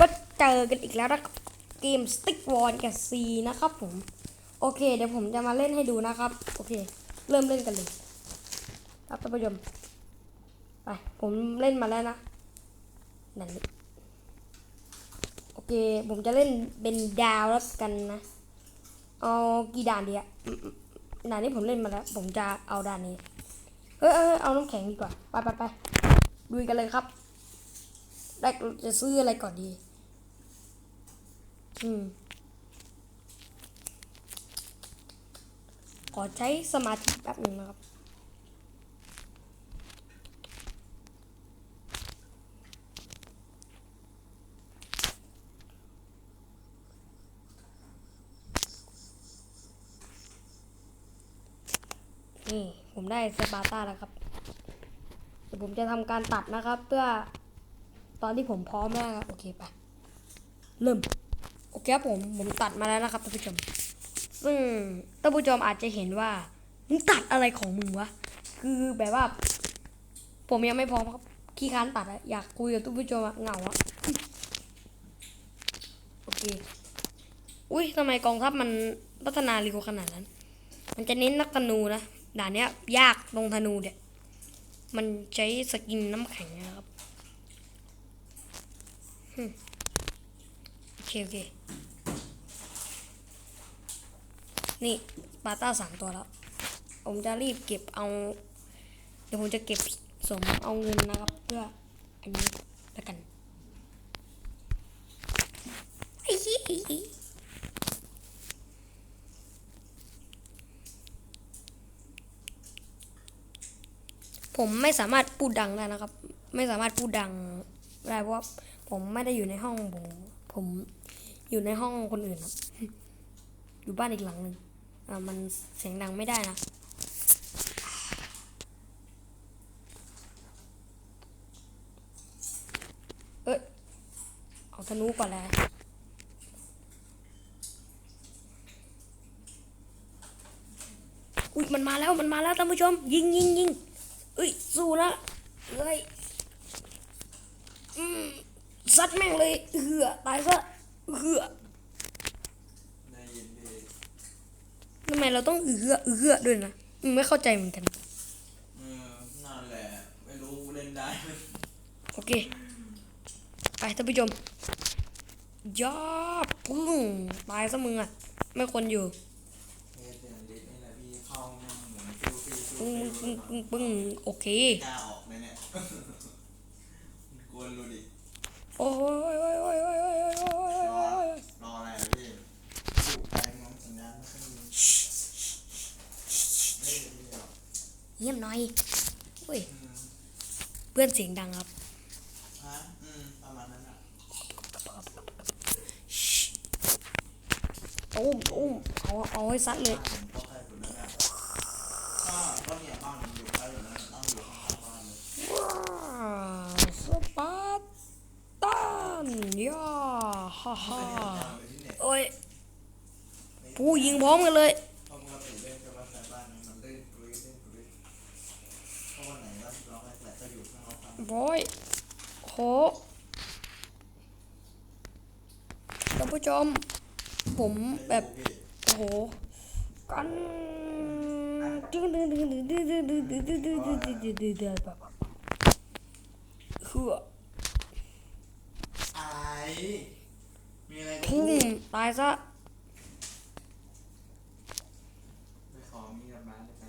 ก็เจอกันอีกแล้วนะเกม Stick War กับซีนะครับผม โอเค เดี๋ยวผมจะมาเล่นให้ดูนะครับ โอเค เริ่มเล่นกันเลย ครับท่านผู้ชมไป ผมเล่นมาแล้วนะนั่นโอเค ผมจะเล่นเป็นดาวแล้วกันนะ เอากี่ด่านดีอะด่านนี้ผมเล่นมาแล้ว ผมจะเอาด่านนี้เฮ้ยเอยเอาน้ำแข็งดีกว่า ไปไปไปดูกันเลยครับแรกเราจะซื้ออะไรก่อนดี อืมขอใช้สมาธิแป๊บหนึ่งนะครับ นี่ผมได้สปาร์ต้าแล้วครับเดี๋ยวผมจะทำการตัดนะครับ เพื่อตอนที่ผมพร้อมแล้วครับโอเคไป เริ่ม ครับผมผมตัดมาแล้วนะครับท่านผู้ชมซึ่งท่านผู้ชมอาจจะเห็นว่ามึงตัดอะไรของมึงวะคือแบบว่า ผมยังไม่พร้อมครับขี้ค้านตัดอะอยากคุยกับท่านผู้ชมอะเหงาอะโอเคอุ้ยทำไมกองทัพมันพัฒนาเร็วขนาดนั้น มันจะเน้นนักธนูนะด่านเนี้ย ยากลงธนูเนี่ยมันใช้สกินน้ำแข็งนะครับ โอเคโอเค นี่บาต้าสามตัวแล้ว ผมจะรีบเก็บเอา เดี๋ยวผมจะเก็บสมเอาเงินนะครับ เพื่ออันนี้แล้วกันผมไม่สามารถพูดดังได้นะครับ ไม่สามารถพูดดังได้เพราะผมไม่ได้อยู่ในห้องผมผม อยู่ในห้องคนอื่นครับ อยู่บ้านอีกหลังหนึ่งอ่ามันเสียงดังไม่ได้นะเอ้ยเอาธนูก่อนแล้วอุ้ยมันมาแล้วมันมาแล้วท่านผู้ชม ยิงยิงยิงเอ้ยสู้นะเอ้ยอืมซัดแม่งเลยเหือตายซะ เหือได้ยินดีทำไมเราต้องเอือเอือด้วยนะอืมไม่เข้าใจเหมือนกันเออนั่นแหละไม่รู้เล่นได้ไหมโอเค ไปท่านผู้ชมยอดพึ่งตายซะมึงอะ ไม่ควรอยู่เฮ้ยเสียงดิสนี่แหละพี่เข้าแม่งเหมือนฟิวฟิวฟิวปึ้งฟิวปึ้งปึ้งปึ้งโอเคกล้าออกไหมเนี่ยกวนรู้ดิ โอ้ยโอ้ยโอ้ยโอ้ยโอ้ยโอ้ยโอ้ยรอโอ้ยรออะไรอะพี่อยู่ไปมองสัญญาณไม่ค่อยมีไม่ด้ยินหรอกเงียบหน่อยเฮ้ยอืมเพื่อนเสียงดังครับฮะอืมประมาณนั้นอะตุ้มตุ้มเอาเอาให้ซัดเลยบ้านผมก็ใกล้สุดแล้วเนี่ยก็ก็เนี่ยบ้านผมอยู่ใกล้อยู่แล้วตั้งอยู่ข้างๆบ้านเลย ว้าวสปาร์ตั นย่าฮ่าฮ่าเน็ตโอ้ยผู้ยิงพร้อมกันเลยเพราะปกติเล่นกับว่าแต่บ้านเนี่ยมันเล่นกรีดเล่นกรีดเพราะวันไหนเราเราแหละก็อยู่ข้างนอกกันโอ้ยโหท่านผู้ชมผมแบบโอ้โหกันดื้อดื้อดื้อดื้อดื้อดื้อดื้อดื้อดื้อดื้อดื้อดื้อดื้อดื้อแบบเฮือไอ้ มีอะไรก็พุ่พูงดตายซะ ไปขอมีกับบ้านได้ไหม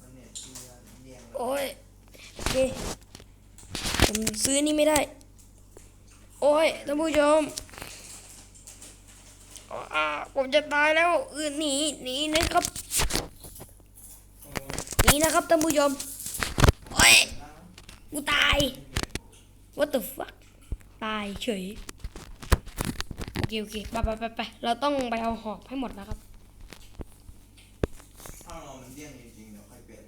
มันเน็ตเพื่อนเลี่ยงโอ้ยโอเคผมซื้อนี่ไม่ได้ โอ้ยท่านผู้ชมอ่าผมจะตายแล้วเออหนีหนีนะครับโอ้หนีนะครับท่านผู้ชมโอ้ยนะกูตาย what the fuck ตายเฉยโอเคโอเคไปไปไปไปเราต้องไปเอาหอกให้หมดนะครับถ้าเรามันเลี่ยงจริงๆเดี๋ยวค่อยเปลี่ยน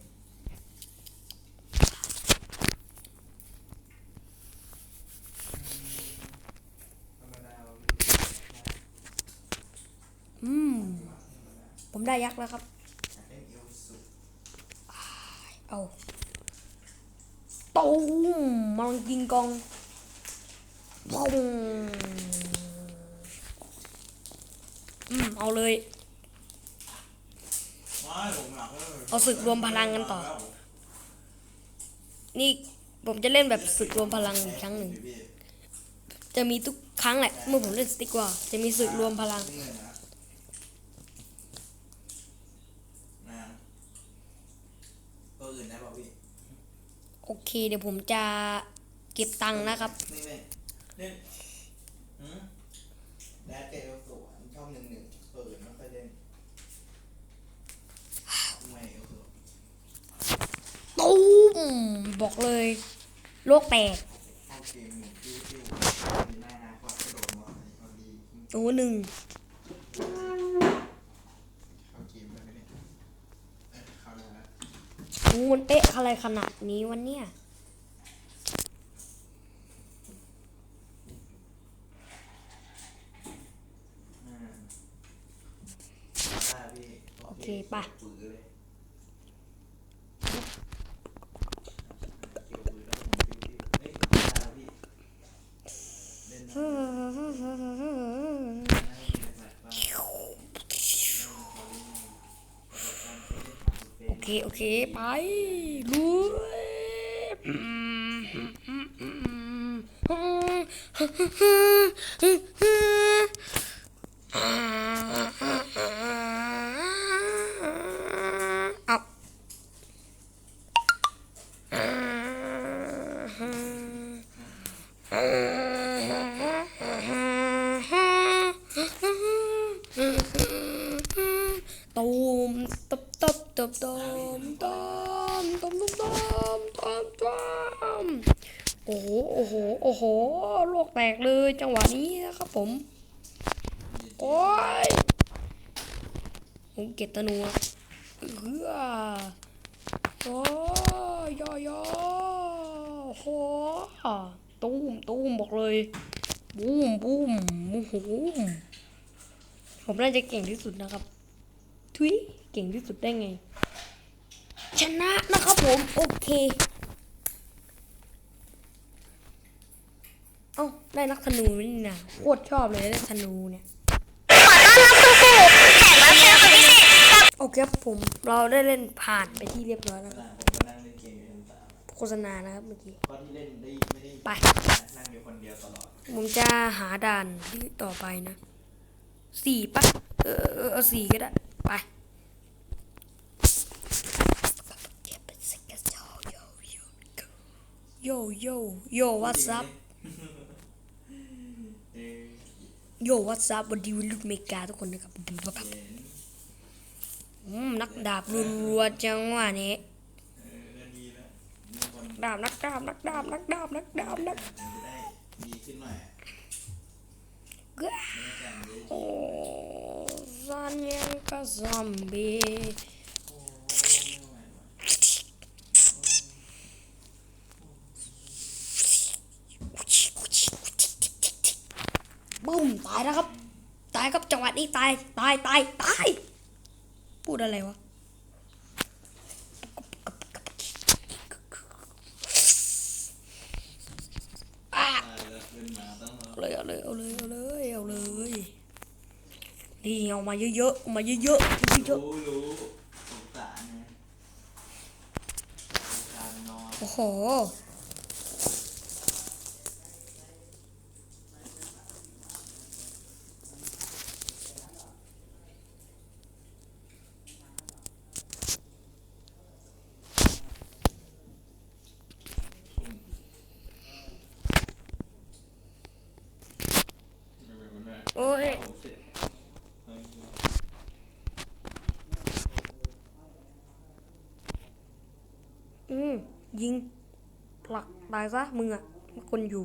ธรรมดาเราอืม ผมได้ยักษ์แล้วครับอยากเล่นเอลสุดเอาตูมมันกิงกอง ปุ้งอืม เอาเลยไม่ผมหลักเลย เอาศึกรวมพลังกันต่อ นี่ผมจะเล่นแบบศึกรวมพลังอีกครั้งหนึ่งพี่จะมีทุกครั้งแหละ เมื่อผมเล่นสติ๊กว่า จะมีศึกรวมพลังนี่เลยนะนะตัวอื่นได้ป่ะพี่โอเค เดี๋ยวผมจะเก็บตังค์นะครับนี่ เล่นเล่นหืมแดดเจลสวนชอบหนึ่งหนึ่งตัวอื่นไม่ค่อยเล่นไม่เอลสวนตูมบอกเลย โลกแตกเข้าเกมหนึ่งจิ้วจิ้วมีหน้านาก็กระโดดมาเอาดีโอ้หนึ่งเข้าเกมได้ไหมเนี่ยเอ้ยเข้าได้แล้ว โอ้มันเป๊ะอะไรขนาดนี้วันเนี้ย อืมได้พี่ โอเคไป ปืนเลยเกี่ยวปืนแล้วผมจิ้วจิ้วเฮ้ยได้แล้วพี่เล่นได้โอเค โอเค ไปลุยอืมเอาตูมตับตับตับตมตมตมตมตมตมตมโอ้ โหโอ้โห โลกแตกเลยจังหวะนี้นะครับผม โอ้ยผมเก็บตะนัวเฮือโอ้ยยอยอโหตูมตูมบอกเลยบูมบูมโอ้โหผมน่าจะเก่งที่สุดนะครับ ทุยเก่งที่สุดได้ไง ชนะนะครับผม โอเค เอ้าได้นักธนูนี่นะโคตรชอบเลยได้ธนูเนี่ยโอเคครับผมเราได้เล่นผ่านไปที่เรียบร้อยแล้วครับผมก็นั่งเล่นเกมอยู่ทั้งสามโฆษณานะครับเมื่อกี้ก็ที่เล่นได้ไม่ได้ไปนั่งอยู่คนเดียวตลอดผมจะหาด่านที่ต่อไปนะสี่ปะเออเออเอาสี่ก็ได้ไปโยโยโย what's up เออ โย what's up วันดีวันลูกเมกาทุกคนนะครับเห็นอืมนักดาบรัวๆจังวะนี้ดาบนักดาบนักดาบนักดาบนักดาบนักดีขึ้นหน่อยอะเก้อไม่ได้แต่งเลยโอ้ซันยังกับซอมบี้ โอ้โหไม่ไหวว่ะ บึ้มตายแล้วครับ ตายครับจังหวะนี้ตาย ตายตายตาย พูดอะไรวะอะตายแล้วขึ้นมาต้องเอาเลยเอาเลยเอาเลยเอาเลยเอาเลยนี่เอามาเยอะๆเอามาเยอะๆเยอะรู้รู้สงสารไงสงสารนอนๆโอ้โห โอ้ย อืม ยิงผลักตายซะมึงอะมีคนอยู่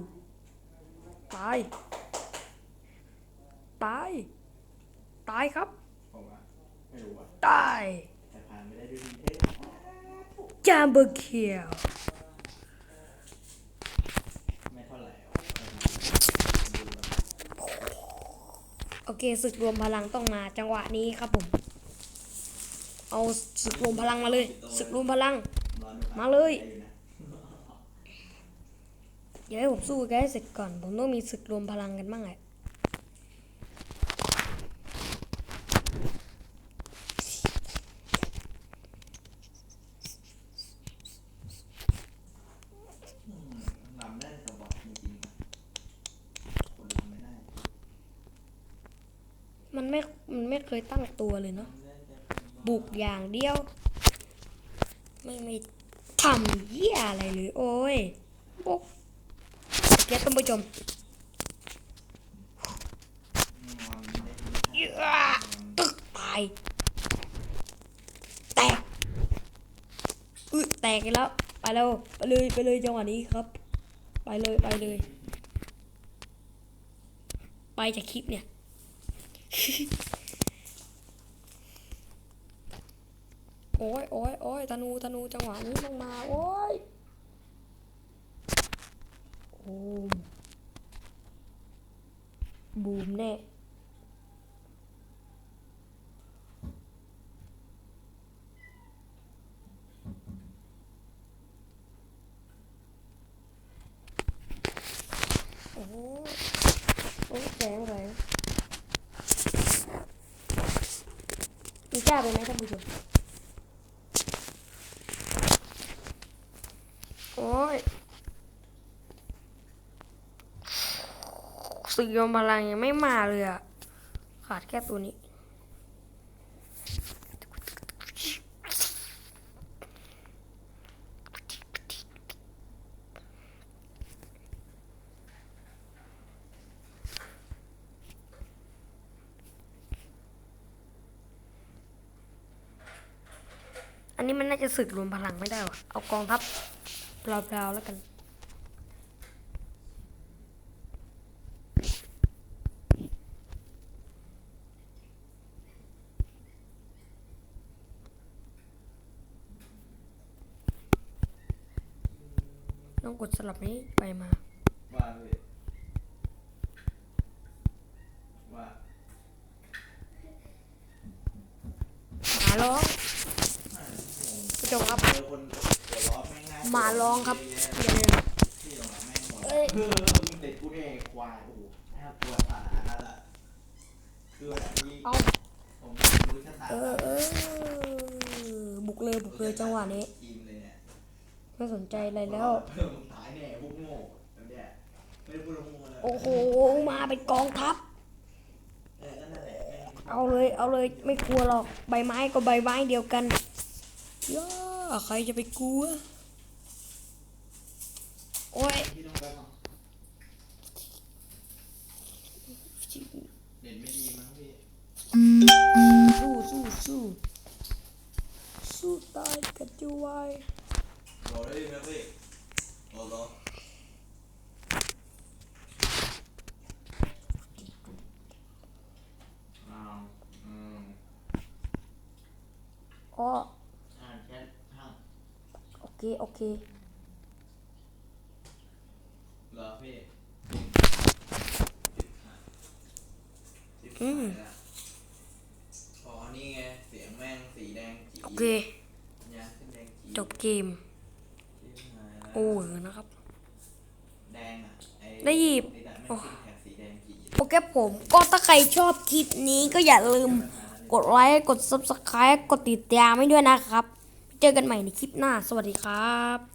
ตาย ตาย ตายครับผมว่าไม่รู้อะตายแต่ผ่านไม่ได้ด้วยดีเทสจามเบอร์เคียวไม่เท่าไหร่หรอกโอเคศึกรวมพลังต้องมาจังหวะนี้ครับผม เอาศึกรวมพลังมาเลยศึกรวมพลังร้อนไม่ผ่นมาเลยได้ อนะเดี๋ยวให้ผมสู้แกให้เสร็จก่อน ผมต้องมีศึกรวมพลังกันบ้างแหละมันไม่ มันไม่เคยตั้งตัวเลยเนาะ บุกอย่างเดียว ไม่มีทำเหี้ยอะไรเลย โอ้ยบุก เดี๋ยวท่านผู้ชมงได้ดีเหี้ยตึกตายแตกอึแตกแล้ว ไปแล้วไปเลยไปเลยจังหวะนี้ครับ ไปเลยไปเลย ไปจากคลิปเนี่ยโอ้ยโอ้ยโอ้ยธนูธนูจังหวะนี้ลงมา โอ้ย มบูมแน่โอ้โหโอ้แสงแรงมีกล้าไปไหมท่านผู้ชมโอ้ย สึกยอมพลังยังไม่มาเลยอะขาดแค่ตัวนี้ อันนี้มันน่าจะสึกรวมพลังไม่ได้วะเอากองทัพเปล่าๆแล้วกัน ต้อง กดสลับนี้ไปมา ว่าเลยว่าหมาร้องอ่าโอ้โหผู้ชมครับ เจอคนหัวล้อแม่งง่ายหมาร้องครับเยอะอย่าลืมแยะที่ตรงนั้นแม่งหมดเอ้ย เออมึงเด็กกูเนี่ยควายโอ้โหน่ากลัวสาระละคือแบบนี้เอาผมรู้ชะตาเออเออบุกเลยบุกเลยจังหวะนี้ ทีมเลยเนี่ยไม่สนใจอะไรแล้วเออมึ งตายแน่พวกโง่แบบเนี้ยไม่ได้พูดว่าโง่เลยโอ้โห มาเป็นกองทัพ เออก็นั่นแหละแม่งเอาเลยเอาเลยไม่กลัวหรอกใบไม้ก็ใบไม้เดียวกันย่าใครจะไปกลัว โอ้ยพี่ต้องไปก่อนเด่นไม่ดีมั้งพี่สู้สู้สู้สู้ตายกับจูไวายรอได้ไหมพี่รอรออ้าวอืมอ๋ออ่านแชทห้างโอเคโอเคเหรอพี่จิบอืมหายละอ๋อนี่ไงเสียงแม่งสีแดงจีโอเคยาขึ้นแด งจีจบเกมจิบหายละ โอเวอร์นะครับ แดงอะอ้ได้หยิบนี่แหละแม่งขึ้นแถบสีแดงจีโอเคผมก็ถ้าใครชอบคลิปนี้ก็อย่าลืมกดไลค์กด subscribe กดติดตามให้ด้วยนะครับ เจอกันใหม่ในคลิปหน้า สวัสดีครับ